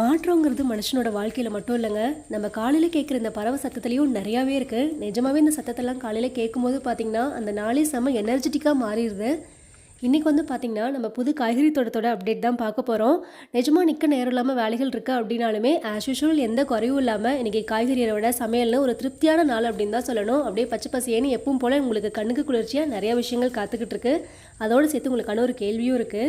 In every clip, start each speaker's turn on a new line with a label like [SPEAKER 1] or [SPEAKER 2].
[SPEAKER 1] மாற்றங்கிறது மனுஷனோட வாழ்க்கையில் மட்டும் இல்லைங்க. நம்ம காலையில் கேட்குற இந்த பறவை சத்தத்துலேயும் நிறையாவே இருக்குது நிஜமாகவே இந்த சத்தத்தெல்லாம் காலையில் கேட்கும்போது பார்த்திங்கன்னா அந்த நாளே செம்ம எனர்ஜெட்டிக்காக மாறிடுது. இன்றைக்கி வந்து பார்த்திங்கன்னா நம்ம புது காய்கறி தோட்டத்தோட அப்டேட் தான் பார்க்க போகிறோம் நிஜமாக நிற்க நேரம் இல்லாமல் வேலைகள் இருக்குது அப்படின்னாலுமே ஆஸ் யூஷுவல் எந்த குறையும் இல்லாமல் இன்றைக்கி காய்கறியை விட சமையல்னு ஒரு திருப்தியான நாள் அப்படின்னு தான் சொல்லணும். அப்படியே பச்சை பசியேன்னு எப்பவும் போல் உங்களுக்கு கண்ணுக்கு குளிர்ச்சியாக நிறையா விஷயங்கள் காத்துக்கிட்டு இருக்கு. அதோடு சேர்த்து உங்களுக்கான ஒரு கேள்வியும் இருக்குது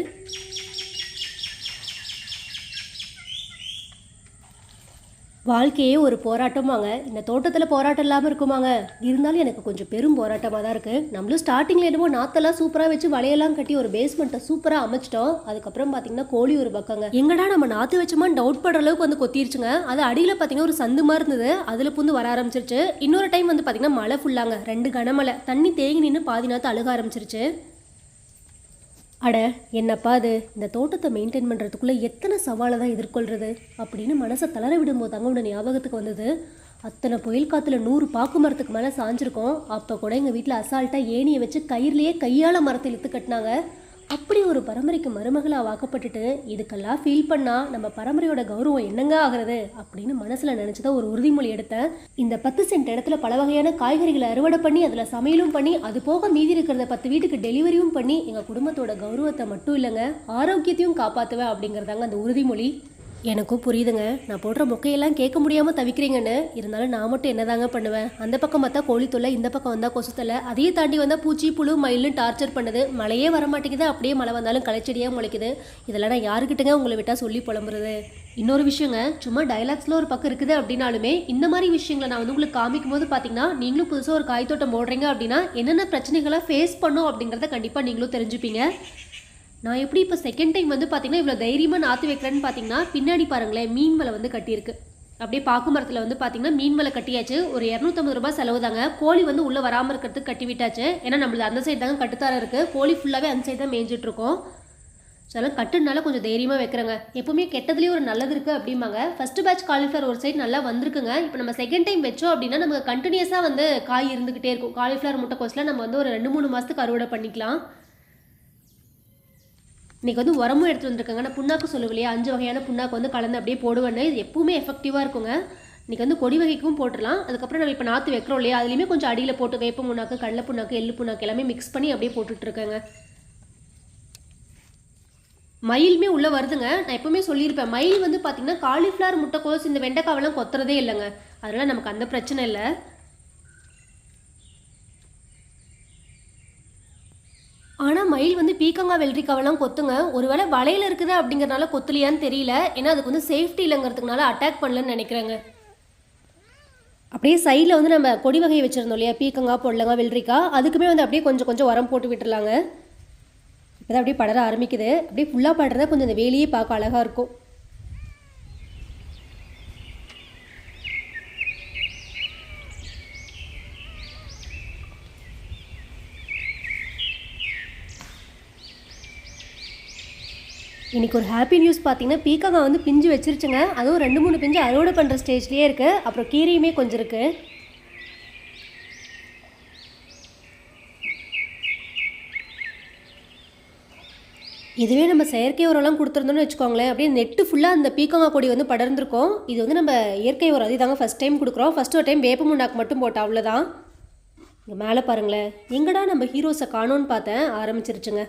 [SPEAKER 1] வாழ்க்கையே ஒரு போராட்டமாங்க. இந்த தோட்டத்தில் போராட்டம் இல்லாமல் இருக்குமாங்க. இருந்தாலும் எனக்கு கொஞ்சம் பெரும் போராட்டமாக தான் இருக்குது நம்மளும் ஸ்டார்டிங்கில் என்னமோ நாத்தெல்லாம் சூப்பராக வச்சு வலையெல்லாம் கட்டி ஒரு பேஸ்மெண்ட்டை சூப்பராக அமைச்சிட்டோம். அதுக்கப்புறம் பார்த்தீங்கன்னா கோழி ஒரு பக்கங்க. எங்கடா நம்ம நாற்று வச்சோமான்னு டவுட் படுற அளவுக்கு வந்து கொத்திருச்சுங்க. அது அடியில் பார்த்தீங்கன்னா ஒரு சந்து மாதிரி இருந்தது. அதில் புந்து வர ஆரம்பிச்சிருச்சு. இன்னொரு டைம் வந்து பார்த்தீங்கன்னா மழை ஃபுல்லாங்க ரெண்டு கனமழை. தண்ணி தேங்கி நின்று பாதி நாற்று அழுக ஆரம்பிச்சிருச்சு. அட என்னப்பா அது? இந்த தோட்டத்தை மெயின்டைன் பண்ணுறதுக்குள்ளே எத்தனை சவாலை தான் எதிர்கொள்கிறது அப்படின்னு மனசை தளர விடும்போது தாங்க உடனே ஞாபகத்துக்கு வந்தது. அத்தனை புயல் காற்றுல நூறு பாக்கு மரத்துக்கு மேலே சாஞ்சிருக்கோம். அப்போ கூட எங்கள் வீட்டில் அசால்ட்டாக ஏணியை வச்சு கயிறுலேயே கையால் மரத்தை இழுத்து கட்டினாங்க. அப்படி ஒரு பரம்பரைக்கு மருமகளாக வாக்கப்பட்டுட்டு இதுக்கெல்லாம் ஃபீல் பண்ணால் நம்ம பரம்பரையோட கௌரவம் என்னங்க ஆகிறது அப்படின்னு மனசில் நினச்சதான் ஒரு உறுதிமொழி எடுத்தேன். இந்த பத்து சென்ட் இடத்துல பல வகையான காய்கறிகளை அறுவடை பண்ணி அதில் சமையலும் பண்ணி அது போக மீதி இருக்கிறத பத்து வீட்டுக்கு டெலிவரியும் பண்ணி எங்கள் குடும்பத்தோட கௌரவத்தை மட்டும் இல்லைங்க ஆரோக்கியத்தையும் காப்பாற்றுவேன் அப்படிங்கிறதாங்க அந்த உறுதிமொழி. எனக்கும் புரியுதுங்க. நான் போடுற மொக்கையெல்லாம் கேட்க முடியாமல் தவிக்கிறீங்கன்னு. இருந்தாலும் நான் மட்டும் என்னதாங்க பண்ணுவேன்? அந்த பக்கம் பார்த்தா கோழி தொல்லை இந்த பக்கம் வந்தால் கொசு தொல்லை. அதையே தாண்டி வந்தால் பூச்சி புழு மயிலும் டார்ச்சர் பண்ணுது. மழையே வர மாட்டேங்குது அப்படியே மழை வந்தாலும் களைச்செடியாக முளைக்குது. இதெல்லாம் நான் யாருக்கிட்டங்க உங்களை விட்டால் சொல்லி புலம்புறது? இன்னொரு விஷயங்க சும்மா டைலாக்ஸில் ஒரு பக்கம் இருக்குது அப்படின்னாலுமே இந்த மாதிரி விஷயங்களை நான் வந்து உங்களுக்கு காமிக்கும் போது பார்த்தீங்கன்னா நீங்களும் புதுசாக ஒரு காய் தோட்டம் போடுறீங்க அப்படின்னா என்னென்ன பிரச்சனைகளை ஃபேஸ் பண்ணும் அப்படிங்கிறத கண்டிப்பாக நீங்களும் தெரிஞ்சுப்பீங்க. நான் எப்படி இப்போ செகண்ட் டைம் வந்து பார்த்தீங்கன்னா இவ்வளோ தைரியமாக நாற்று வைக்கிறேன்னு பார்த்தீங்கன்னா பின்னாடி பாருங்களேன் மீன் வலை வந்து கட்டியிருக்கு. அப்படியே பாக்கு மரத்தில் வந்து பார்த்தீங்கன்னா மீன் வலை கட்டியாச்சு. ஒரு இரநூத்தம்பது ரூபாய் செலவு தாங்க. கோழி வந்து உள்ளே வராமல் இருக்கிறதுக்கு கட்டி விட்டாச்சு. ஏன்னா நம்மளது அந்த சைடு தாங்க கட்டுத்தாரம் இருக்குது கோழி ஃபுல்லாகவே அந்த சைடு தான் மேய்ஞ்சிட்ருக்கோம் ஸோ அதெல்லாம் கட்டுனால கொஞ்சம் தைரியமாக வைக்கிறேங்க. எப்பவுமே கெட்டதுலேயும் ஒரு நல்லது இருக்குது அப்படிம்பாங்க. ஃபஸ்ட்டு பேட்ச் காலிஃப்ளவர் ஒரு சைடு நல்லா வந்திருக்குங்க. இப்போ நம்ம செகண்ட் டைம் வச்சோம் அப்படின்னா நமக்கு கண்டினியூஸாக வந்து காய் இருந்துக்கிட்டே இருக்கும். காலிஃப்ளவர் முட்டைக்கோஸில் நம்ம வந்து ஒரு ரெண்டு மூணு மாதத்துக்கு அறுவடை பண்ணிக்கலாம். இன்றைக்கி வந்து உரமும் எடுத்து வந்திருக்காங்க. நான் புண்ணாக்கு சொல்லுவேன் அஞ்சு வகையான புண்ணாக்கு வந்து கலந்து அப்படியே போடுவேன்னு. இது எப்பவுமே எஃபெக்டிவாக இருக்குங்க. இன்றைக்கி வந்து கொடி வகைக்கும் போட்டுடலாம். அதுக்கப்புறம் நம்ம இப்போ நாற்று வைக்கிறோம் இல்லையா? அதுலேயுமே கொஞ்சம் அடியில் போட்டு வேப்ப புண்ணாக்கு கடலை புண்ணாக்கு எள்ளு புண்ணாக்கு எல்லாமே மிக்ஸ் பண்ணி அப்படியே போட்டுட்ருக்கேங்க மயிலுமே உள்ளே வருதுங்க. நான் எப்பவுமே சொல்லியிருப்பேன். மயில் வந்து பார்த்திங்கன்னா காலிஃப்ளவர் முட்டைக்கோஸ் இந்த வெண்டைக்காவெல்லாம் கொத்துறதே இல்லைங்க. அதனால் நமக்கு அந்த பிரச்சனை இல்லை. ஆனால் மயில் வந்து பீக்கங்காய் வெள்ளரிக்காவெல்லாம் கொத்துங்க. ஒருவேளை வலையில் இருக்குது அப்படிங்கிறனால கொத்துலையான்னு தெரியல. ஏன்னா அதுக்கு வந்து சேஃப்டி இல்லைங்கிறதுக்குனால அட்டாக் பண்ணலன்னு நினைக்கிறேங்க. அப்படியே சைடில் வந்து நம்ம கொடி வகை வச்சுருந்தோம் இல்லையா? பீக்கங்காய் பொடலங்காய் வெள்ளரிக்காய். அதுக்குமே வந்து அப்படியே கொஞ்சம் கொஞ்சம் உரம் போட்டு விட்டுருலாங்க இப்போ அப்படியே படர ஆரம்பிக்குது. அப்படியே ஃபுல்லாக படுறத கொஞ்சம் இந்த வேலையே பார்க்க அழகாக இருக்கும். இன்றைக்கி ஒரு ஹாப்பி நியூஸ் பார்த்தீங்கன்னா பீக்காக வந்து பிஞ்சு வச்சிருச்சுங்க. அதுவும் ரெண்டு மூணு பிஞ்சு அறுவடை பண்ணுற ஸ்டேஜ்லேயே இருக்குது அப்புறம் கீரையுமே கொஞ்சம் இருக்குது இதுவே நம்ம செயற்கை உரம்லாம் கொடுத்துருந்தோம்னு வச்சுக்கோங்களேன். அப்படியே நெட்டு ஃபுல்லாக அந்த பீக்கங்கா கொடி வந்து படர்ந்துருக்கும். இது வந்து நம்ம இயற்கை உரம். அது தாங்க ஃபஸ்ட் டைம் கொடுக்குறோம். ஃபஸ்ட் ஒரு டைம் வேப்ப முண்டாக்கு மட்டும் போட்டோம் அவ்வளோதான் இங்கே மேலே பாருங்களேன். எங்கடா நம்ம ஹீரோஸை காணோன்னு பார்த்தேன். ஆரம்பிச்சிருச்சுங்க.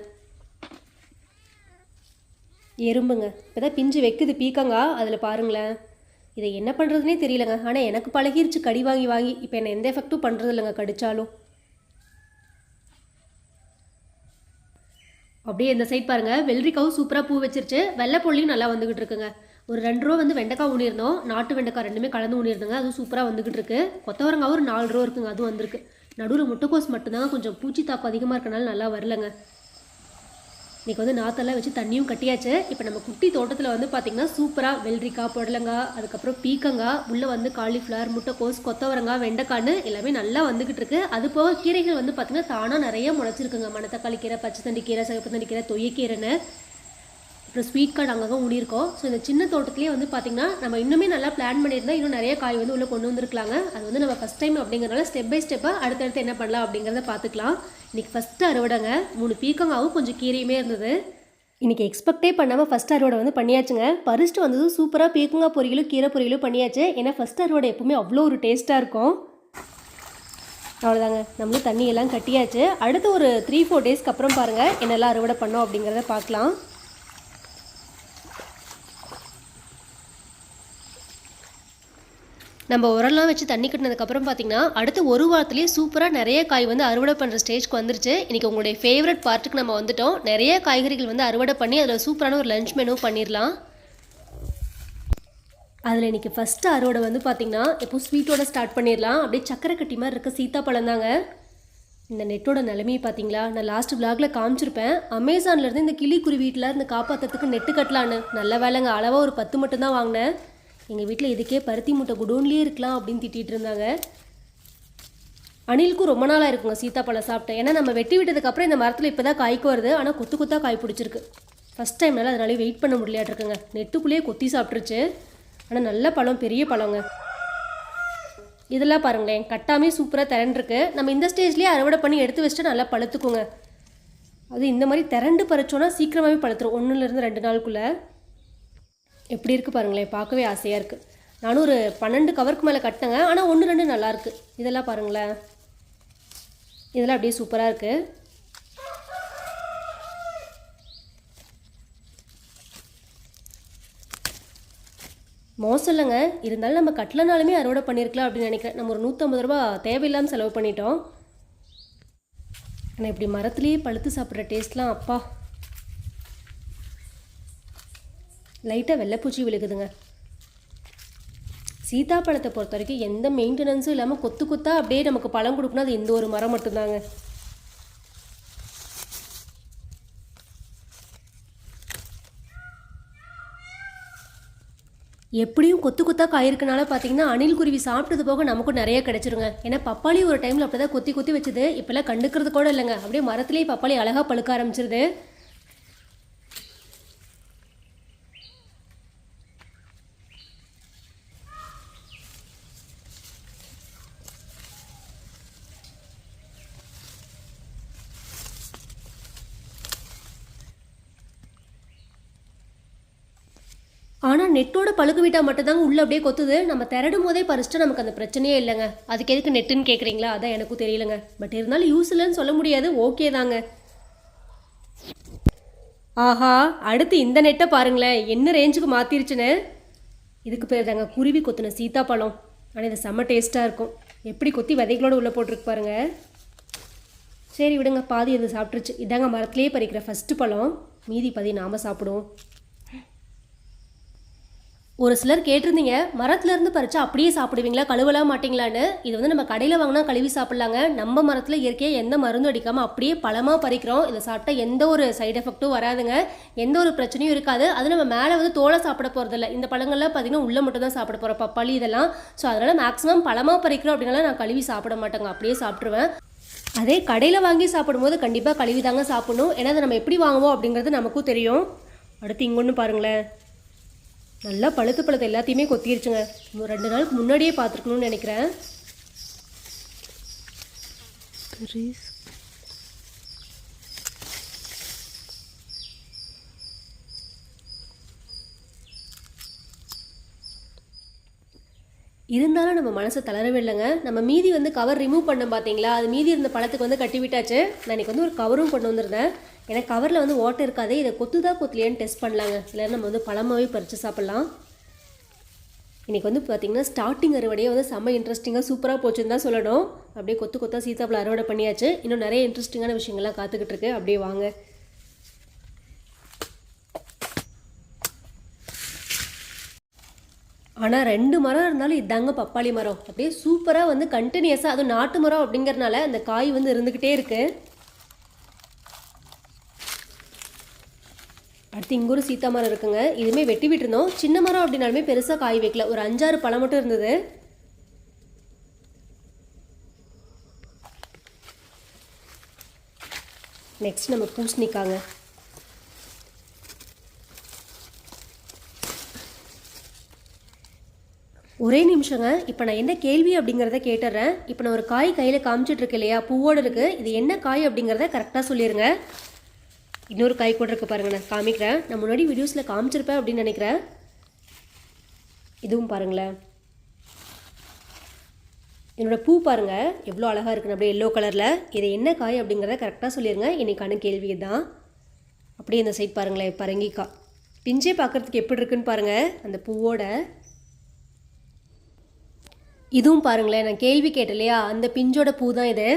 [SPEAKER 1] எறும்புங்க. இப்போ தான் பிஞ்சு வைக்குது பீக்கங்கா. அதில் பாருங்களேன். இதை என்ன பண்ணுறதுனே தெரியலங்க. ஆனால் எனக்கு பழகிருச்சு கடி வாங்கி வாங்கி. இப்போ என்ன எந்த எஃபெக்ட்டும் பண்ணுறது இல்லைங்க கடித்தாலும் அப்படியே இந்த சைட் பாருங்கள் வெள்ளரிக்காவும் சூப்பராக பூ வச்சிருச்சு. வெள்ளைப்பொல்லியும் நல்லா வந்துக்கிட்டு இருக்குங்க. ஒரு ரெண்டு ரூபா வந்து வெண்டைக்காய் ஊனியிருந்தோம். நாட்டு வெண்டைக்காய் ரெண்டுமே கலந்து ஊனியிருந்தோங்க. அதுவும் சூப்பராக வந்துக்கிட்டு இருக்கு. கொத்தவரங்காவும் ஒரு நாலு ரூபா இருக்குங்க. அதுவும் வந்திருக்கு. நடுவில் முட்டைக்கோஸ் மட்டும்தாங்க. கொஞ்சம் பூச்சி தாக்கம் அதிகமாக இருக்கனால நல்லா வரலங்க. இன்றைக்கி வந்து நாத்தெல்லாம் வச்சு தண்ணியும் கட்டியாச்சு. இப்போ நம்ம குட்டி தோட்டத்தில் வந்து பார்த்திங்கன்னா சூப்பராக வெள்ளரிக்காய் புடலங்காய் அதுக்கப்புறம் பீக்கங்காய் உள்ளே வந்து காலிஃப்ளவர் முட்டைக்கோஸ் கொத்தவரங்காய் வெண்டைக்கான்னு எல்லாமே நல்லா வந்துக்கிட்டு இருக்கு. அது போக கீரைகள் வந்து பார்த்திங்கன்னா தானாக நிறைய முளைச்சிருக்குங்க. மணத்தக்காளி கீரை பச்சை தண்டி கீரை சிகப்பு தண்டி கீரை தொய்யக்கீரைன்னு. அப்புறம் ஸ்வீட் கார்டு அங்கங்கே ஊனியிருக்கோம் ஸோ இந்த சின்ன தோட்டத்துலேயே வந்து பார்த்திங்கன்னா நம்ம இன்னுமே நல்லா பிளான் பண்ணியிருந்தால் இன்னும் நிறைய காய் வந்து உள்ளே கொண்டு வந்திருக்கலாங்க. அது வந்து நம்ம ஃபஸ்ட் டைம் அப்படிங்கிறனால ஸ்டெப் பை ஸ்டெப்பாக அடுத்தடுத்து என்ன பண்ணலாம் அப்படிங்கிறத பார்த்துக்கலாம் இன்றைக்கி ஃபஸ்ட்டு அறுவடைங்க. மூணு பீக்கங்காவும் கொஞ்சம் கீரையுமே இருந்தது. இன்றைக்கி எக்ஸ்பெக்டே பண்ணாமல் ஃபஸ்ட் அறுவடை வந்து பண்ணியாச்சுங்க. பறிச்சுட்டு வந்ததும் சூப்பராக பீக்கங்காய் பொரியலும் கீரை பொரியலும் பண்ணியாச்சு. ஏன்னா ஃபஸ்ட் அறுவடை எப்பவுமே அவ்வளோ ஒரு டேஸ்ட்டாக இருக்கும். அவ்வளோதாங்க நம்மளும் தண்ணியெல்லாம் கட்டியாச்சு. அடுத்து ஒரு த்ரீ ஃபோர் டேஸ்க்கு அப்புறம் பாருங்கள் என்னெல்லாம் அறுவடை பண்ணோம் அப்படிங்கிறத பார்க்கலாம் நம்ம உரம்லாம் வச்சு தண்ணி கட்டினதுக்கப்புறம் பார்த்தீங்கன்னா அடுத்து ஒரு வாரத்துலேயே சூப்பராக நிறைய காய் வந்து அறுவடை பண்ணுற ஸ்டேஜ்க்கு வந்துருச்சு. இன்றைக்கி உங்களுடைய ஃபேவரட் பார்ட்டுக்கு நம்ம வந்துட்டோம். நிறைய காய்கறிகள் வந்து அறுவடை பண்ணி அதில் சூப்பரான ஒரு லஞ்ச் மெனு பண்ணிடலாம் அதில் இன்றைக்கி ஃபஸ்ட்டு அறுவடை வந்து பார்த்திங்கன்னா இப்போ ஸ்வீட்டோட ஸ்டார்ட் பண்ணிடலாம் அப்படியே சக்கரை கட்டி மாதிரி இருக்க சீத்தாப்பழம் தாங்க. இந்த நெட்டோட நிலைமையை பார்த்தீங்களா நான் லாஸ்ட் விளாகில் காமிச்சிருப்பேன். அமேசான்லேருந்து இந்த கிளிக்குருவி வீட்டில் இருந்து காப்பாற்றுறதுக்கு நெட்டு கட்டலான்னு. நல்ல வேலைங்க. அளவாக ஒரு பத்து மட்டும்தான் வாங்கினேன். எங்கள் வீட்டில் இதுக்கே பருத்தி மூட்டை குடோன்லேயே இருக்கலாம் அப்படின்னு திட்டிகிட்டு இருந்தாங்க. அணிலுக்கும் ரொம்ப நாளாக இருக்குங்க சீத்தாப்பழம் சாப்பிட்டேன் ஏன்னா நம்ம வெட்டி விட்டதுக்கப்புறம் இந்த மரத்தில் இப்போ தான் காய்க்கு வருது. ஆனால் கொத்து கொத்தாக காய் பிடிச்சிருக்கு. ஃபஸ்ட் டைம்னால அதனாலே வெயிட் பண்ண முடியலையாட்டிருக்குங்க நெட்டுக்குள்ளேயே கொத்தி சாப்பிட்ருச்சு ஆனால் நல்ல பழம் பெரிய பழங்க. இதெல்லாம் பாருங்களேன். கட்டாமே சூப்பராக திரண்டுருக்கு. நம்ம இந்த ஸ்டேஜ்லேயே அறுவடை பண்ணி எடுத்து வச்சுட்டு நல்லா பழுத்துக்குங்க. அது இந்த மாதிரி திரண்டு பறிச்சோன்னா சீக்கிரமாகவே பழுத்துரும். ஒன்றுலேருந்து ரெண்டு நாளுக்குள்ளே. எப்படி இருக்குது பாருங்களேன் பார்க்கவே ஆசையாக இருக்குது நானும் ஒரு பன்னெண்டு கவருக்கு மேலே கட்டினேங்க. ஆனால் ஒன்று ரெண்டு நல்லாயிருக்கு இதெல்லாம் பாருங்களேன். இதெல்லாம் அப்படியே சூப்பராக இருக்குது மோசம் இல்லைங்க. இருந்தாலும் நம்ம கட்டலனாலுமே அறுவடை பண்ணியிருக்கலாம் அப்படின்னு நினைக்கிறேன். நம்ம ஒரு நூற்றம்பது ரூபா தேவையில்லாமல் செலவு பண்ணிட்டோம். ஆனால் இப்படி மரத்துலேயே பழுத்து சாப்பிட்ற டேஸ்ட்லாம் அப்பா. லைட்டாக வெள்ளைப்பூச்சி விழுகுதுங்க. சீதாப்பழத்தை பொறுத்த வரைக்கும் எந்த மெயின்டெனன்ஸும் இல்லாமல் கொத்து கொத்தா அப்படியே நமக்கு பழம் கொடுக்கணும். அது எந்த ஒரு மரம் மட்டும்தாங்க. எப்படியும் கொத்து கொத்தா காயிருக்கனால பார்த்தீங்கன்னா அணில் குருவி சாப்பிட்டது போக நமக்கும் நிறைய கிடைச்சிருங்க. ஏன்னா பப்பாளி ஒரு டைமில் அப்படி தான் கொத்தி கொத்தி வச்சுது. இப்போல்லாம் கண்டுக்கிறது கூட இல்லைங்க. அப்படியே மரத்துலேயே பப்பாளி அழகாக பழுக்க ஆரம்பிச்சிருது ஆனால் நெட்டோட பழுக்கு விட்டால் மட்டும்தாங்க உள்ளே அப்படியே கொத்துது. நம்ம திரடும் போதே பறிச்சுட்டு நமக்கு அந்த பிரச்சனையே இல்லைங்க. அதுக்கு எதுக்கு நெட்டுன்னு கேட்குறீங்களா அதான் எனக்கும் தெரியலங்க. பட் இருந்தாலும் யூஸ் இல்லைன்னு சொல்ல முடியாது. ஓகே தாங்க. ஆஹா அடுத்து இந்த நெட்டை பாருங்களேன். என்ன ரேஞ்சுக்கு மாற்றிருச்சுன்னு இதுக்கு பேர் தாங்க குருவி கொத்தின சீத்தாப்பழம். ஆனால் இது செம்ம டேஸ்ட்டாக இருக்கும். எப்படி கொத்தி விதைகளோடு உள்ளே போட்டிருக்கு பாருங்க. சரி விடுங்க. பாதி இது சாப்பிட்ருச்சு இதாங்க மரத்துலேயே பறிக்கிற ஃபஸ்ட்டு பழம். மீதி பாதி நாம் சாப்பிடுவோம். ஒரு சிலர் கேட்டிருந்தீங்க மரத்துலேருந்து பறித்து அப்படியே சாப்பிடுவீங்களா? கழுவலாம் மாட்டீங்களான்னு? இது வந்து நம்ம கடையில் வாங்கினா கழுவி சாப்பிட்லாங்க. நம்ம மரத்தில் இயற்கையாக எந்த மருந்தும் அடிக்காமல் அப்படியே பழமாக பறிக்கிறோம். இதை சாப்பிட்டா எந்த ஒரு சைடு எஃபெக்ட்டும் வராதுங்க. எந்த ஒரு பிரச்சனையும் இருக்காது. அது நம்ம மேலே வந்து தோலை சாப்பிட போகிறதில்ல இந்த பழங்கள்லாம் பார்த்தீங்கன்னா உள்ளே மட்டும் தான் சாப்பிட போகிறோம் பப்பாளி இதெல்லாம். ஸோ அதனால் மேக்ஸிமம் பழமாக பறிக்கிறோம் அப்படின்னால நான் கழுவி சாப்பிட மாட்டேங்க. அப்படியே சாப்பிட்ருவேன் அதே கடையில் வாங்கி சாப்பிடும்போது கண்டிப்பாக கழுவி தாங்க சாப்பிடணும். ஏன்னா அதை நம்ம எப்படி வாங்குவோம் அப்படிங்கிறது நமக்கும் தெரியும். அடுத்து இங்கொன்று பாருங்களேன். நல்லா பழுத்து பழுத்து எல்லாத்தையுமே கொத்திருச்சுங்க. ரெண்டு நாளுக்கு முன்னாடியே பார்த்துருக்கணும்னு நினைக்கிறேன். இருந்தாலும் நம்ம மனசை தளரவே இல்லைங்க. நம்ம மீதி வந்து கவர் ரிமூவ் பண்ண பார்த்தீங்களா? அது மீதி இருந்த பழத்துக்கு வந்து கட்டி விட்டாச்சு. நான் இன்னைக்கு வந்து ஒரு கவரும் கொண்டு வந்திருந்தேன். ஏன்னா கவரில் வந்து ஓட்டை இருக்காது இதை கொத்துதா கொத்துலையான்னு டெஸ்ட் பண்ணலாங்க. இல்லை நம்ம வந்து பழமாவே பறித்து சாப்பிட்லாம். இன்றைக்கி வந்து பார்த்திங்கன்னா ஸ்டார்டிங் அறுவடையே வந்து செம்ம இன்ட்ரெஸ்டிங்காக சூப்பராக போச்சுன்னு தான் சொல்லணும். அப்படியே கொத்து கொத்தா சீத்தாப்பில் அறுவடை பண்ணியாச்சு. இன்னும் நிறைய இன்ட்ரெஸ்டிங்கான விஷயங்கள்லாம் காத்துக்கிட்டு இருக்கு. அப்படியே வாங்க. ஆனால் ரெண்டு மரம் இருந்தாலும் இதாங்க பப்பாளி மரம். அப்படியே சூப்பராக வந்து கண்டினியூஸாக அதுவும் நாட்டு மரம் அப்படிங்கறனால அந்த காய் வந்து இருந்துக்கிட்டே இருக்குது அடுத்து இங்கே ஒரு சீத்தா மரம் இருக்குங்க. இதுவுமே வெட்டி விட்டுருந்தோம். சின்ன மரம் அப்படின்னாலுமே பெருசாக காய் வைக்கல. ஒரு அஞ்சாறு பழம் மட்டும் இருந்தது. நெக்ஸ்ட் நம்ம பூசணிக்காங்க. ஒரே நிமிஷங்க. இப்போ நான் என்ன கேள்வி அப்படிங்கிறத கேட்டுறேன். இப்போ நான் ஒரு காய் கையில் காமிச்சிட்ருக்கேன் இல்லையா? பூவோடு இருக்குது இது என்ன காய் அப்படிங்கிறத கரெக்டாக சொல்லிடுங்க இன்னொரு காய் கூட இருக்குது பாருங்கள் நான் காமிக்கிறேன். நான் முன்னாடி வீடியோஸில் காமிச்சிருப்பேன் அப்படின்னு நினைக்கிறேன். இதுவும் பாருங்களேன். என்னோட பூ பாருங்கள் எவ்வளோ அழகாக இருக்குன்னு அப்படியே எல்லோ கலரில் இது என்ன காய் அப்படிங்கிறத கரெக்டாக சொல்லிடுங்க இன்னைக்கான கேள்வி தான் அப்படியே இந்த சைட் பாருங்களேன் பரங்கிக்காய். பிஞ்சே பார்க்குறதுக்கு எப்படி இருக்குன்னு பாருங்கள் அந்த பூவோட. இதுவும் பாருங்களேன் நான் கேள்வி கேட்டேன் இல்லையா? அந்த பிஞ்சோட பூ தான் இது.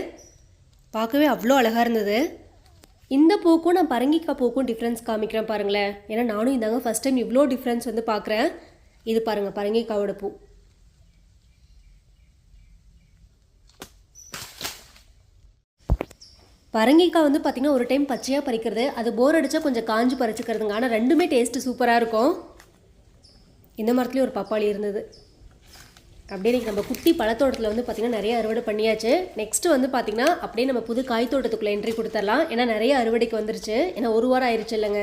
[SPEAKER 1] பார்க்கவே அவ்வளோ அழகாக இருந்தது. இந்த பூக்கும் நான் பரங்கிக்காய் பூக்கும் டிஃப்ரென்ஸ் காமிக்கிறேன் பாருங்களேன். ஏன்னா நானும் இந்தாங்க ஃபஸ்ட் டைம் இவ்வளோ டிஃப்ரென்ஸ் வந்து பார்க்குறேன். இது பாருங்கள் பரங்கிக்காவோட பூ. பரங்கிக்காய் வந்து பார்த்திங்கன்னா ஒரு டைம் பச்சையாக பறிக்கிறது. அது போர் அடித்தா கொஞ்சம் காஞ்சு பறிச்சுக்கிறதுங்க. ஆனால் ரெண்டுமே டேஸ்ட்டு சூப்பராக இருக்கும். இந்த மரத்துலேயும் ஒரு பப்பாளி இருந்தது. அப்படியே இன்றைக்கி நம்ம குட்டி பழத்தோட்டத்தில் வந்து பார்த்திங்கன்னா நிறைய அறுவடை பண்ணியாச்சு. நெக்ஸ்ட்டு வந்து பார்த்திங்கன்னா அப்படியே நம்ம புது காய் தோட்டத்துக்குள்ளே என்ட்ரி கொடுத்துடலாம் ஏன்னா நிறைய அறுவடைக்கு வந்துருச்சு. ஏன்னா ஒரு வாரம் ஆயிடுச்சு இல்லைங்க.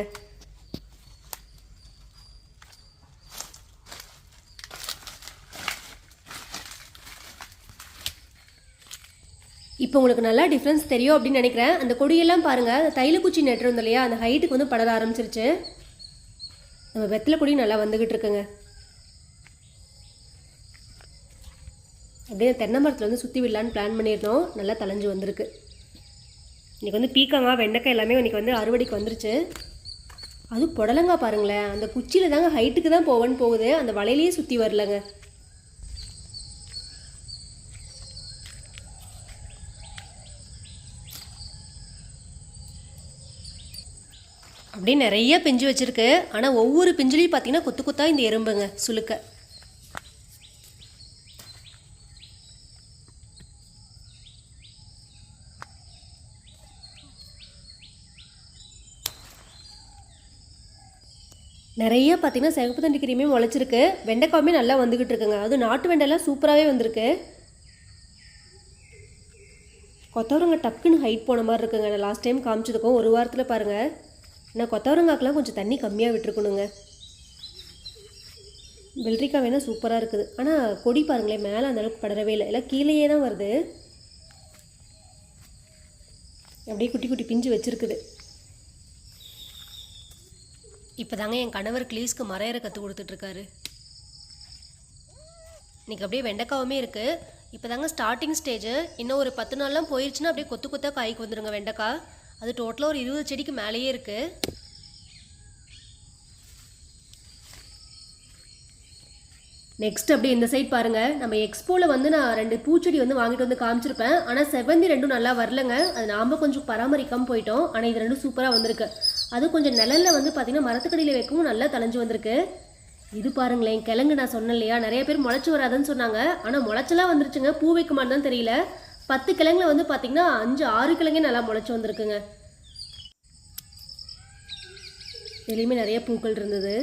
[SPEAKER 1] இப்போ உங்களுக்கு நல்லா டிஃப்ரென்ஸ் தெரியும் அப்படின்னு நினைக்கிறேன். அந்த கொடியெல்லாம் பாருங்கள் அந்த தைலக்குச்சி நெட்டிருந்தோம் இல்லையா? அந்த ஹைட்டுக்கு வந்து படர ஆரம்பிச்சிருச்சு. நம்ம வெத்தலை கொடி நல்லா வந்துக்கிட்டு இருக்குங்க. அப்படியே தென்னை மரத்தில் வந்து சுற்றி விடலான்னு பிளான் பண்ணியிருந்தோம். நல்லா தலைஞ்சு வந்திருக்கு. இன்றைக்கி வந்து பீக்கங்காய் வெண்டைக்காய் எல்லாமே இன்றைக்கி வந்து அறுவடைக்கு வந்துருச்சு. அது புடலங்காய் பாருங்களேன். அந்த குச்சியில் தாங்க ஹைட்டுக்கு தான் போவேன்னு போகுது. அந்த வலையிலேயே சுற்றி வரலங்க. அப்படியே நிறைய பிஞ்சு வச்சுருக்கு. ஆனால் ஒவ்வொரு பிஞ்சுலையும் பார்த்தீங்கன்னா கொத்து கொத்தாக இந்த எறும்புங்க சுளுக்க. நிறைய பார்த்திங்கன்னா சிகப்பு தண்டி கிரியுமே முளைச்சிருக்கு. வெண்டைக்காயுமே நல்லா வந்துக்கிட்டு இருக்குங்க அது நாட்டு வெண்டைலாம் சூப்பராகவே வந்திருக்கு. கொத்தவரங்க டக்குன்னு ஹைட் போன மாதிரி இருக்குங்க. நான் லாஸ்ட் டைம் காமிச்சதுக்கும் ஒரு வாரத்தில் பாருங்கள் நான் கொத்தவரங்காக்கெலாம் கொஞ்சம் தண்ணி கம்மியாக விட்டுருக்கணுங்க. வெள்ளரிக்காய் வேணால் சூப்பராக இருக்குது. ஆனால் கொடி பாருங்களேன் மேலே அந்தளவுக்கு படரவே இல்லை. எல்லாம் கீழேயே தான் வருது. அப்படியே குட்டி குட்டி பிஞ்சு வச்சுருக்குது. இப்போ தாங்க என் கணவர் கிளீஸ்க்கு மரையரை கற்றுக் கொடுத்துட்ருக்காரு. இன்னைக்கு அப்படியே வெண்டைக்காவுமே இருக்குது இப்போ தாங்க ஸ்டார்டிங் ஸ்டேஜ் இன்னும் ஒரு பத்து நாள்லாம் போயிடுச்சுன்னா அப்படியே கொத்து கொத்தா காய்க்கு வந்துடுங்க வெண்டைக்காய் அது டோட்டலாக ஒரு இருபது செடிக்கு மேலேயே இருக்குது நெக்ஸ்ட் அப்படியே இந்த சைட் பாருங்கள் நம்ம எக்ஸ்போவில் வந்து நான் ரெண்டு பூச்செடி வந்து வாங்கிட்டு வந்து காமிச்சிருப்பேன். ஆனால் செவ்வந்தி ரெண்டும் நல்லா வரலங்க. அது நாம் கொஞ்சம் பராமரிக்காமல் போயிட்டோம். ஆனால் இது ரெண்டும் சூப்பராக வந்திருக்கு. அது கொஞ்சம் நிழலில் வந்து பார்த்தீங்கன்னா மரத்துக்கடியில் வைக்கவும் நல்லா தலைஞ்சு வந்திருக்கு. இது பாருங்களேன் கிழங்கு நான் சொன்னேன் இல்லையா? நிறைய பேர் முளைச்சி வராதுன்னு சொன்னாங்க. ஆனால் முளைச்செல்லாம் வந்துருச்சுங்க. பூ வைக்குமான்னு தான் தெரியல. பத்து கிழங்குல வந்து பார்த்தீங்கன்னா அஞ்சு ஆறு கிழங்கே நல்லா முளைச்சி வந்திருக்குங்க. இதுலேயுமே நிறைய பூக்கள் இருந்தது.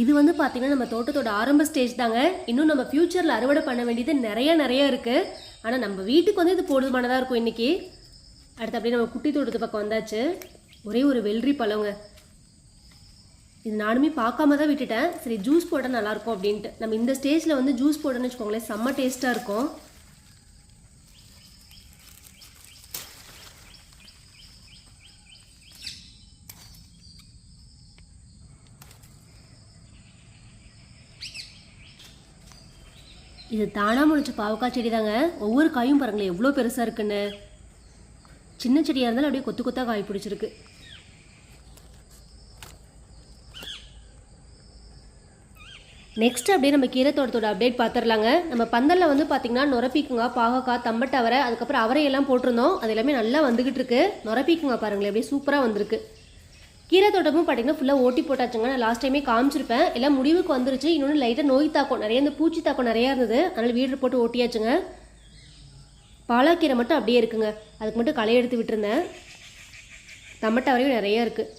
[SPEAKER 1] இது வந்து பார்த்தீங்கன்னா நம்ம தோட்டத்தோட ஆரம்ப ஸ்டேஜ் தாங்க. இன்னும் நம்ம ஃப்யூச்சரில் அறுவடை பண்ண வேண்டியது நிறைய நிறைய இருக்குது ஆனால் நம்ம வீட்டுக்கு வந்து இது போதுமானதாக இருக்கும் இன்றைக்கி அடுத்து அப்படியே நம்ம குட்டி தோட்டத்து பக்கம் வந்தாச்சு. ஒரே ஒரு வெள்ளரி பழங்க. இது நானுமே பார்க்காம தான் விட்டுட்டேன். சரி ஜூஸ் போட்டால் நல்லாயிருக்கும் அப்படின்ட்டு. நம்ம இந்த ஸ்டேஜில் வந்து ஜூஸ் போட்டோன்னு வச்சுக்கோங்களேன் செம்ம டேஸ்ட்டாக இருக்கும். இது தானாக முளைச்ச பாவக்காய் செடி தாங்க ஒவ்வொரு காயும் பாருங்களேன் எவ்வளோ பெருசாக இருக்குன்னு. சின்ன செடியாக இருந்தாலும் அப்படியே கொத்து கொத்தாக காய் பிடிச்சிருக்கு. நெக்ஸ்ட் அப்படியே நம்ம கீரை தோட்டத்தோட அப்டேட் பார்த்துடலாங்க நம்ம பந்தலில் வந்து பார்த்திங்கன்னா நுரப்பிக்குங்க பாகக்காய் தம்பட்டவரை அவரை அதுக்கப்புறம் அவரையெல்லாம் போட்டிருந்தோம். அது எல்லாமே நல்லா வந்துக்கிட்டு இருக்கு. நுரப்பிக்குங்க பாருங்களேன் அப்படியே சூப்பராக வந்திருக்கு. கீரை தோட்டமும் பார்த்தீங்கன்னா ஃபுல்லாக ஓட்டி போட்டாச்சுங்க. நான் லாஸ்ட் டைமே காமிச்சிருப்பேன். எல்லாம் முடிவுக்கு வந்துருச்சு. இன்னொன்று லைட்டாக நோய் தாக்கம் நிறைய இந்த பூச்சி தாக்கம் நிறையா இருந்தது. அதனால் வீடு போட்டு ஓட்டியாச்சுங்க. பாலாக்கீரை மட்டும் அப்படியே இருக்குங்க. அதுக்கு மட்டும் களை எடுத்து விட்டுருந்தேன். தமட்டா வரையும் நிறையா இருக்குது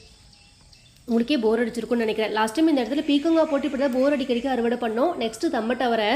[SPEAKER 1] உங்களுக்கே போர் அடிச்சிருக்கும்னு நினைக்கிறேன். லாஸ்ட் டைம் இந்த இடத்துல பீக்கங்காய் போட்டு இப்படி தான் போர் அடிக்கடிக்க அறுவடை பண்ணோம். நெக்ஸ்ட்டு தம்பட்டை வரை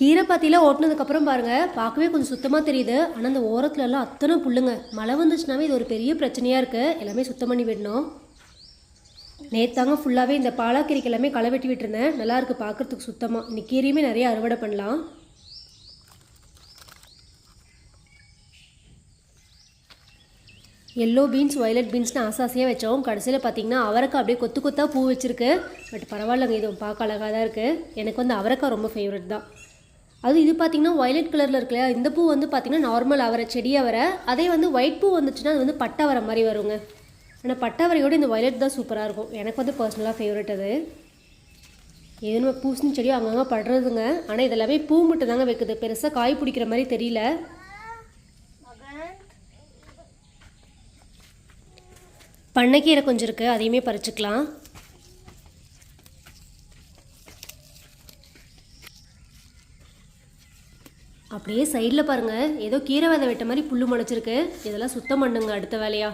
[SPEAKER 1] கீரை பாத்தியில் ஓட்டினதுக்கப்புறம் பாருங்கள் பார்க்கவே கொஞ்சம் சுத்தமாக தெரியுது. ஆனால் அந்த ஓரத்துல எல்லாம் அத்தனை புல்லுங்க. மழை வந்துச்சுனாவே இது ஒரு பெரிய பிரச்சனையாக இருக்குது எல்லாமே சுத்தம் பண்ணி விடணும். நேத்தாங்க ஃபுல்லாகவே இந்த பாலாக்கீரைக்கு எல்லாமே களை வெட்டி விட்டுருந்தேன். நல்லாயிருக்கு பார்க்குறதுக்கு பார்க்கறதுக்கு சுத்தமாக இன்னைக்கு கீரையுமே நிறைய அறுவடை பண்ணலாம். எல்லோ பீன்ஸ் வயலட் பீன்ஸ்னு ஆசாசியாக வச்சோம். கடைசியில் பார்த்தீங்கன்னா அவரைக்காய் அப்படியே கொத்து கொத்தாக பூ வச்சுருக்கு. பட் பரவாயில்லங்க இது பார்க்க அழகாக தான் இருக்குது எனக்கு வந்து அவரைக்காய் ரொம்ப ஃபேவரட் தான். அது இது பார்த்தீங்கன்னா ஒயலட் கலரில் இருக்குல்லையா இந்த பூ வந்து பார்த்திங்கன்னா நார்மல் அவரை செடி அவரை. அதே வந்து ஒயிட் பூ வந்துச்சுன்னா அது வந்து பட்டவரை மாதிரி வருங்க. ஆனால் பட்டாவரையோடு இந்த ஒயலட் தான் சூப்பராக இருக்கும். எனக்கு வந்து பர்சனலாக ஃபேவரட் அது. ஏதோ பூசணி செடியும் அங்கங்கே படுறதுங்க. ஆனால் இதெல்லாமே பூ மட்டும் தாங்க வைக்குது. பெருசாக காய் பிடிக்கிற மாதிரி தெரியல. பண்ணைக்கீரை கொஞ்சம் இருக்குது அதையுமே பறிச்சுக்கலாம். அப்படியே சைடில் பாருங்கள் ஏதோ கீரை விதை வெட்ட மாதிரி புல்லு முளைச்சிருக்கு. இதெல்லாம் சுத்தம் பண்ணுங்க அடுத்த வேலையா.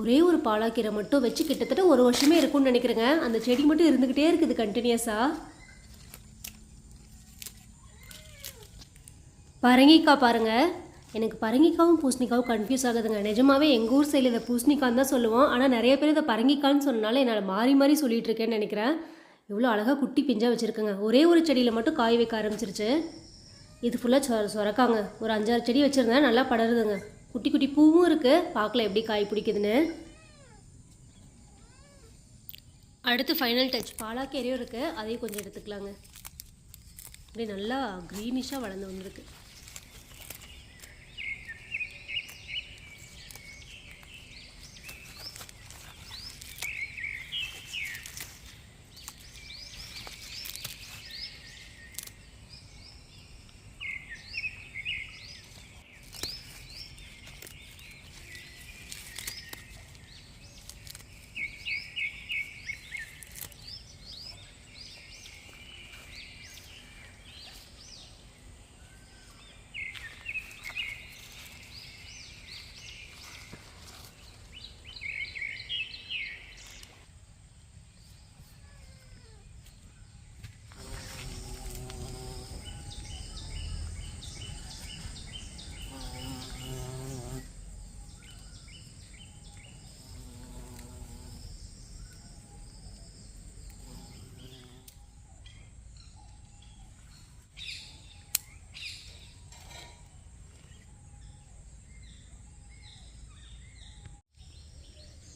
[SPEAKER 1] ஒரே ஒரு பாலாக்கீரை மட்டும் வச்சு கிட்டத்தட்ட ஒரு வருஷமே இருக்கும்னு நினைக்கிறேங்க. அந்த செடி மட்டும் இருந்துக்கிட்டே இருக்குது கண்டினியூஸாக பரங்கிக்காய் பாருங்கள் எனக்கு பரங்கிக்காவும் பூசணிக்காவும் கன்ஃபியூஸ் ஆகுதுங்க. நிஜமாவே எங்கள் ஊர் சைடில் இதை பூசணிக்கான்னு தான் சொல்லுவோம். ஆனால் நிறைய பேர் இதை பரங்கிக்கான்னு சொன்னனால என்னால் மாறி மாறி சொல்லிட்டு இருக்கேன்னு நினைக்கிறேன். இவ்வளோ அழகாக குட்டி பிஞ்சாக வச்சுருக்குங்க. ஒரே ஒரு செடியில் மட்டும் காய் வைக்க ஆரம்பிச்சிருச்சு. இது ஃபுல்லாக சொ சொரக்காங்க. ஒரு அஞ்சாறு செடி வச்சுருந்தேன். நல்லா படருதுங்க. குட்டி குட்டி பூவும் இருக்குது பார்க்கல எப்படி காய் பிடிக்குதுன்னு. அடுத்து ஃபைனல் டச் பாலாக்கேரியும் இருக்குது அதையும் கொஞ்சம் எடுத்துக்கலாங்க. அப்படியே நல்லா க்ரீனிஷாக வளர்ந்து வந்திருக்கு.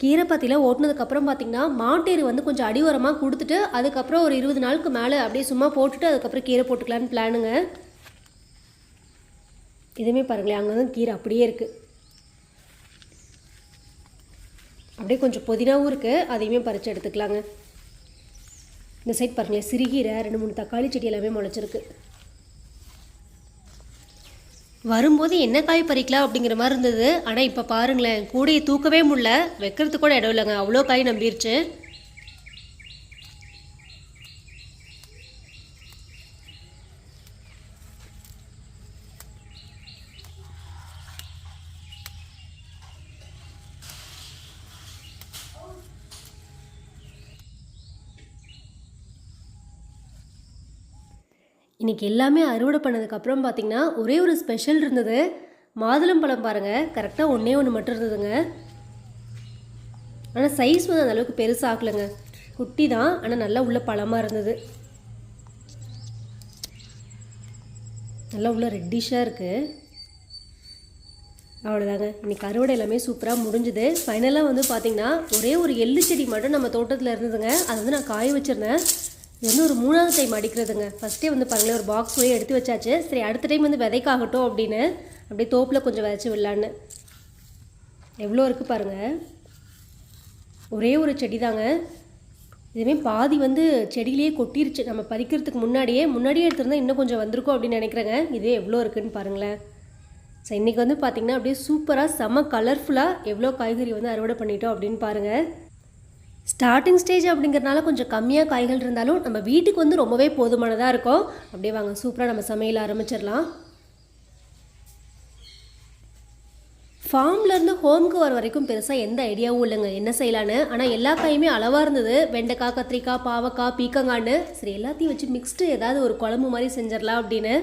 [SPEAKER 1] கீரைப்பத்தியில் ஓட்டினதுக்கப்புறம் பார்த்தீங்கன்னா மாட்டேரு வந்து கொஞ்சம் அடிவரமாக கொடுத்துட்டு அதுக்கப்புறம் ஒரு இருபது நாளுக்கு மேலே அப்படியே சும்மா போட்டுட்டு அதுக்கப்புறம் கீரை போட்டுக்கலான்னு பிளானுங்க இதுவுமே பாருங்களேன் அங்கே தான் கீரை அப்படியே இருக்குது அப்படியே கொஞ்சம் புதினாவும் இருக்குது அதையுமே பறித்து எடுத்துக்கலாங்க. இந்த சைட் பாருங்களேன் சிறுகீரை ரெண்டு மூணு தக்காளி செடி எல்லாமே முளைச்சிருக்கு. வரும்போது என்ன காய் பறிக்கலாம் அப்படிங்கிற மாதிரி இருந்தது. ஆனால் இப்போ பாருங்களேன் கூடையை தூக்கவே முடில வைக்கிறதுக்கு கூட இடம் இல்லைங்க. அவ்வளோ காய் நம்பிருச்சு. இன்றைக்கி எல்லாமே அறுவடை பண்ணதுக்கப்புறம் பார்த்தீங்கன்னா ஒரே ஒரு ஸ்பெஷல் இருந்தது. மாதுளம்பழம் பாருங்கள் கரெக்டாக ஒன்றே ஒன்று மட்டும் இருந்ததுங்க. ஆனால் சைஸ் வந்து அந்தளவுக்கு பெருசாகலைங்க குட்டி தான் ஆனால் நல்லா உள்ள பழமாக இருந்தது. நல்லா உள்ள ரெட்டிஷாக இருக்குது அவ்வளோதாங்க இன்னைக்கு அறுவடை எல்லாமே சூப்பராக முடிஞ்சுது. ஃபைனலாக வந்து பார்த்திங்கன்னா ஒரே ஒரு எள்ளு செடி மட்டும் நம்ம தோட்டத்தில் இருந்ததுங்க. அதை வந்து நான் காய வச்சுருந்தேன். இன்னும் ஒரு மூணாவது டைம் அடிக்கிறதுங்க. ஃபஸ்ட்டே வந்து பாருங்களேன் ஒரு பாக்ஸ் போய் எடுத்து வச்சாச்சு. சரி அடுத்த டைம் வந்து விதைக்காகட்டும் அப்படின்னு அப்படியே தோப்பில் கொஞ்சம் விதைச்சி விடலான்னு. எவ்வளோ இருக்குது பாருங்கள் ஒரே ஒரு செடி தாங்க இதுவே பாதி வந்து செடியிலேயே கொட்டிருச்சு. நம்ம பறிக்கிறதுக்கு முன்னாடியே முன்னாடியே எடுத்திருந்தால் இன்னும் கொஞ்சம் வந்திருக்கும் அப்படின்னு நினைக்கிறேங்க. இதே எவ்வளோ இருக்குன்னு பாருங்களேன். ஸோ இன்றைக்கி வந்து பார்த்திங்கன்னா அப்படியே சூப்பராக செம்ம கலர்ஃபுல்லாக எவ்வளோ காய்கறி வந்து அறுவடை பண்ணிட்டோம் அப்படின்னு பாருங்கள் ஸ்டார்டிங் ஸ்டேஜ் அப்படிங்கிறனால கொஞ்சம் கம்மியாக காய்கள் இருந்தாலும் நம்ம வீட்டுக்கு வந்து ரொம்பவே போதுமானதாக இருக்கும். அப்படியே வாங்க சூப்பராக நம்ம சமையல் ஆரம்பிச்சிடலாம். ஃபார்ம்லேருந்து ஹோம்க்கு வர வரைக்கும் பெருசாக எந்த ஐடியாவும் இல்லைங்க. என்ன செய்யலான்னு? ஆனால் எல்லா காயுமே அளவாக இருந்தது. வெண்டைக்காய் கத்திரிக்காய் பாவக்காய் பீக்கங்கான்னு சரி எல்லாத்தையும் வச்சு மிக்ஸ்டு ஏதாவது ஒரு குழம்பு மாதிரி செஞ்சிடலாம் அப்படின்னு.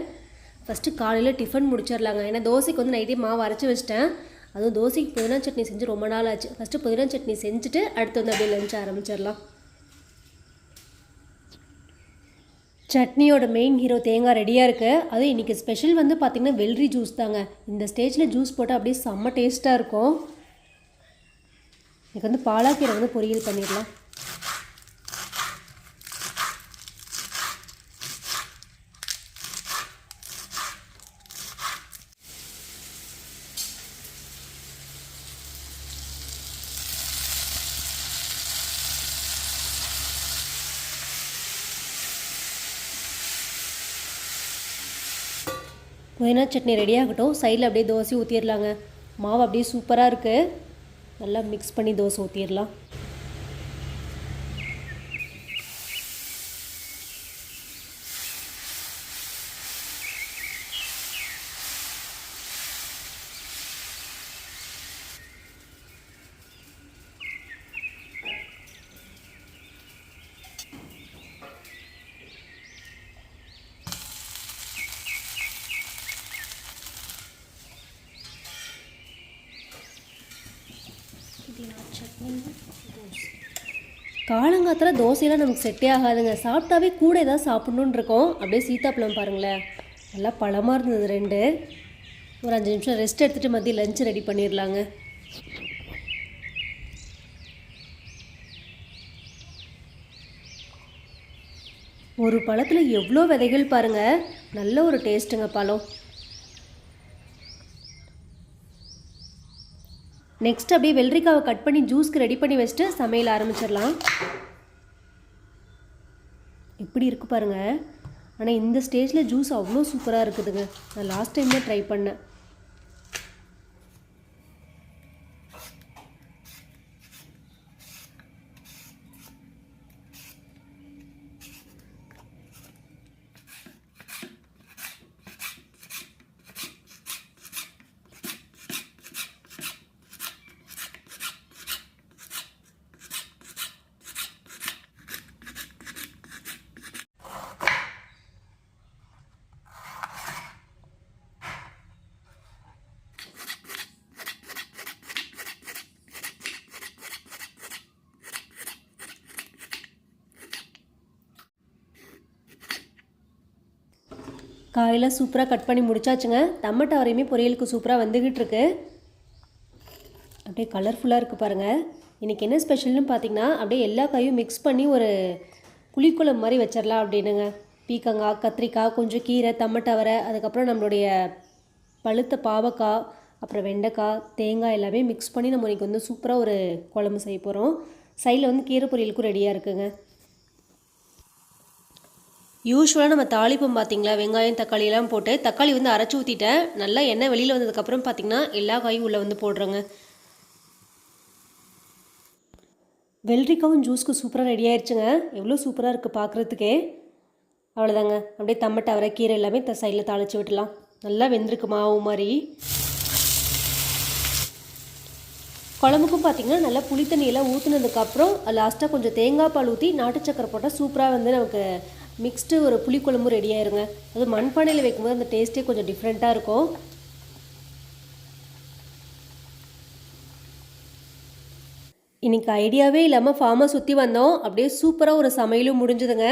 [SPEAKER 1] ஃபஸ்ட்டு காலையில் டிஃபன் முடிச்சிடலாங்க. ஏன்னா தோசைக்கு வந்து நைட்டே மாவு அரைச்சி வச்சிட்டேன். அதுவும் தோசைக்கு புதினா சட்னி செஞ்சு ரொம்ப நாள் ஆச்சு ஃபஸ்ட்டு புதினா சட்னி செஞ்சுட்டு அடுத்து வந்து அப்படியே லஞ்ச் ஆரம்பிச்சிடலாம். சட்னியோட மெயின் ஹீரோ தேங்காய் ரெடியாக இருக்குது அதுவும் இன்றைக்கி ஸ்பெஷல் வந்து பார்த்திங்கன்னா வெள்ளரி ஜூஸ் தாங்க. இந்த ஸ்டேஜில் ஜூஸ் போட்டால் அப்படியே செம்ம டேஸ்ட்டாக இருக்கும். எனக்கு வந்து பாலாக்கீரை வந்து பொரியல் பண்ணிடலாம். புதினா சட்னி ரெடி ஆகட்டும். சைடில் அப்படியே தோசை ஊற்றிடலாங்க மாவு அப்படியே சூப்பராக இருக்குது நல்லா மிக்ஸ் பண்ணி தோசை ஊற்றிடலாம் தோசையெல்லாம் நமக்கு செட்டே ஆகாதுங்க. சாப்பிட்டாவே கூட ஏதாவது சாப்பிட்ணுன்னு இருக்கோம் அப்படியே சீத்தாப்பழம் பாருங்களேன். நல்லா பழமாக இருந்தது ரெண்டு. ஒரு அஞ்சு நிமிஷம் ரெஸ்ட் எடுத்துகிட்டு மதியம் லஞ்ச் ரெடி பண்ணிடலாங்க ஒரு பழத்தில் எவ்வளோ விதைகள் பாருங்க. நல்ல ஒரு டேஸ்ட்டுங்க பழம். நெக்ஸ்ட் அப்படியே வெள்ளரிக்காவை கட் பண்ணி ஜூஸ்க்கு ரெடி பண்ணி வச்சுட்டு சமையல் ஆரம்பிச்சிடலாம் எப்படி இருக்குது பாருங்கள் ஆனால் இந்த ஸ்டேஜில் ஜூஸ் அவ்வளோ சூப்பராக இருக்குதுங்க. நான் லாஸ்ட் டைம் தான் ட்ரை பண்ணேன். காயில் சூப்பராக கட் பண்ணி முடிச்சாச்சுங்க. தம்மட்டை வரையுமே பொரியலுக்கு சூப்பராக வந்துக்கிட்டு இருக்கு அப்படியே கலர்ஃபுல்லாக இருக்குது பாருங்கள் இன்றைக்கி என்ன ஸ்பெஷல்னு பார்த்திங்கன்னா அப்படியே எல்லா காயும் மிக்ஸ் பண்ணி ஒரு புளிக்குழம்பு மாதிரி வச்சிடலாம் அப்படின்னுங்க. பீக்கங்காய் கத்திரிக்காய் கொஞ்சம் கீரை தம்மட்டவரை அதுக்கப்புறம் நம்மளுடைய பழுத்த பாவக்காய் அப்புறம் வெண்டைக்காய் தேங்காய் எல்லாமே மிக்ஸ் பண்ணி நம்ம இன்றைக்கி வந்து சூப்பராக ஒரு குழம்பு செய்ய போகிறோம் சைடில் வந்து கீரை பொரியலுக்கும் ரெடியாக இருக்குங்க. யூஸ்வலாக நம்ம தாளிப்பம் பார்த்தீங்களா வெங்காயம் தக்காளி எல்லாம் போட்டு தக்காளி வந்து அரைச்சி ஊற்றிட்டேன் நல்லா எண்ணெய் வெளியில் வந்ததுக்கப்புறம் பார்த்தீங்கன்னா எல்லா காயும் உள்ளே வந்து போடுறோங்க. வெள்ளரிக்காவும் ஜூஸ்க்கு சூப்பராக ரெடி ஆயிடுச்சுங்க எவ்வளோ சூப்பராக இருக்குது பார்க்குறதுக்கே அவ்வளோதாங்க. அப்படியே தம்மட்டை அவரை கீரை எல்லாமே த சைடில் தாளித்து விட்டுலாம் நல்லா வெந்திருக்கு மாவு மாதிரி. குழம்புக்கும் பார்த்தீங்கன்னா நல்லா புளி தண்ணியெல்லாம் ஊற்றுனதுக்கப்புறம் லாஸ்ட்டாக கொஞ்சம் தேங்காய் பால் ஊற்றி நாட்டு சக்கரை போட்டால் சூப்பராக வந்து நமக்கு மிக்ஸ்டு ஒரு புளிக்குழம்பு ரெடி ஆயிருங்க. அது மண்பானையில் வைக்கும்போது அந்த டேஸ்ட்டே கொஞ்சம் டிஃப்ரெண்ட்டாக இருக்கும். இன்னைக்கு ஐடியாவே இல்லாமல் ஃபார்மை சுற்றி வந்தோம். அப்படியே சூப்பராக ஒரு சமையலும் முடிஞ்சுதுங்க.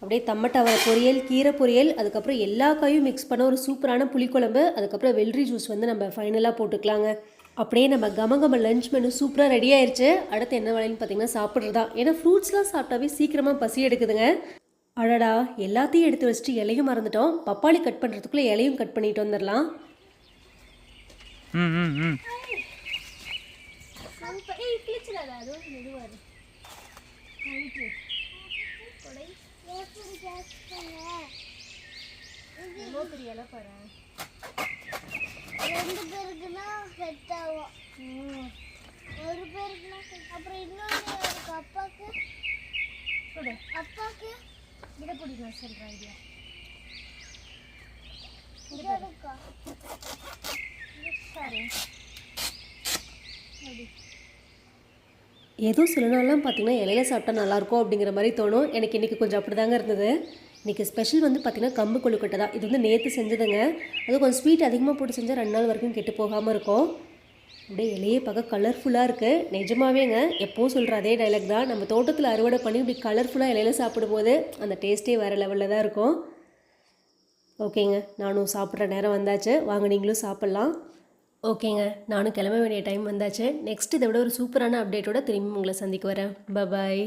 [SPEAKER 1] அப்படியே தம்மட்டவரை பொரியல் கீரை பொரியல் அதுக்கப்புறம் எல்லா காயும் மிக்ஸ் பண்ண ஒரு சூப்பரான புளிக்குழம்பு அதுக்கப்புறம் வெள்ளரி ஜூஸ் வந்து நம்ம ஃபைனலாக போட்டுக்கலாங்க. அப்படியே நம்ம கம லஞ்ச் மெனு சூப்பராக ரெடி ஆயிடுச்சு அடுத்து என்ன வேலைன்னு பார்த்தீங்கன்னா சாப்பிட்றதா ஏன்னா ஃப்ரூட்ஸ்லாம் சாப்பிட்டாவே சீக்கிரமாக பசி எடுக்குதுங்க. அடடா எல்லாத்தையும் எடுத்து வச்சுட்டு இலையும் மறந்துட்டோம். பப்பாளி கட் பண்ணுறதுக்குள்ளே இலையும் கட் பண்ணிட்டு வந்துடலாம்.
[SPEAKER 2] ம் ம் ம்.
[SPEAKER 3] ரெண்டு பேருக்குன்னா செட் ஆகும் ஒரு பேருக்குன்னா அப்புறம் இன்னொன்று இருக்கு அப்பாக்கு?
[SPEAKER 1] விட பிடிக்கும் சொல்கிறேன் ஐடியா.
[SPEAKER 3] இது இருக்கா?
[SPEAKER 1] சரி. ஏதோ சில நாள்லாம் பார்த்தீங்கன்னா இலையில சாப்பிட்டா நல்லாயிருக்கும் அப்படிங்கிற மாதிரி தோணும். எனக்கு இன்றைக்கி கொஞ்சம் அப்படி தாங்க இருந்தது. இன்றைக்கி ஸ்பெஷல் வந்து பார்த்திங்கன்னா கம்பு கொழுக்கட்டை தான். இது வந்து நேற்று செஞ்சதுங்க. அது கொஞ்சம் ஸ்வீட் அதிகமாக போட்டு செஞ்சால் ரெண்டு நாள் வரைக்கும் கெட்டு போகாமல் இருக்கும். அப்படியே இலையே பார்க்க கலர்ஃபுல்லாக இருக்குது நிஜமாவேங்க எப்போவும் சொல்கிற அதே டைலாக் தான். நம்ம தோட்டத்தில் அறுவடை பண்ணி இப்படி கலர்ஃபுல்லாக இலையில சாப்பிடும்போது அந்த டேஸ்ட்டே வேறு லெவலில் தான் இருக்கும். ஓகேங்க நானும் சாப்பிட்ற நேரம் வந்தாச்சு. வாங்க நீங்களும் சாப்பிட்லாம். ஓகேங்க நானும் கிளம்ப வேண்டிய டைம் வந்தாச்சு. நெக்ஸ்ட் இதை விட ஒரு சூப்பரான அப்டேட்டோட திரும்பி உங்களை சந்திக்க வரேன். பபாய்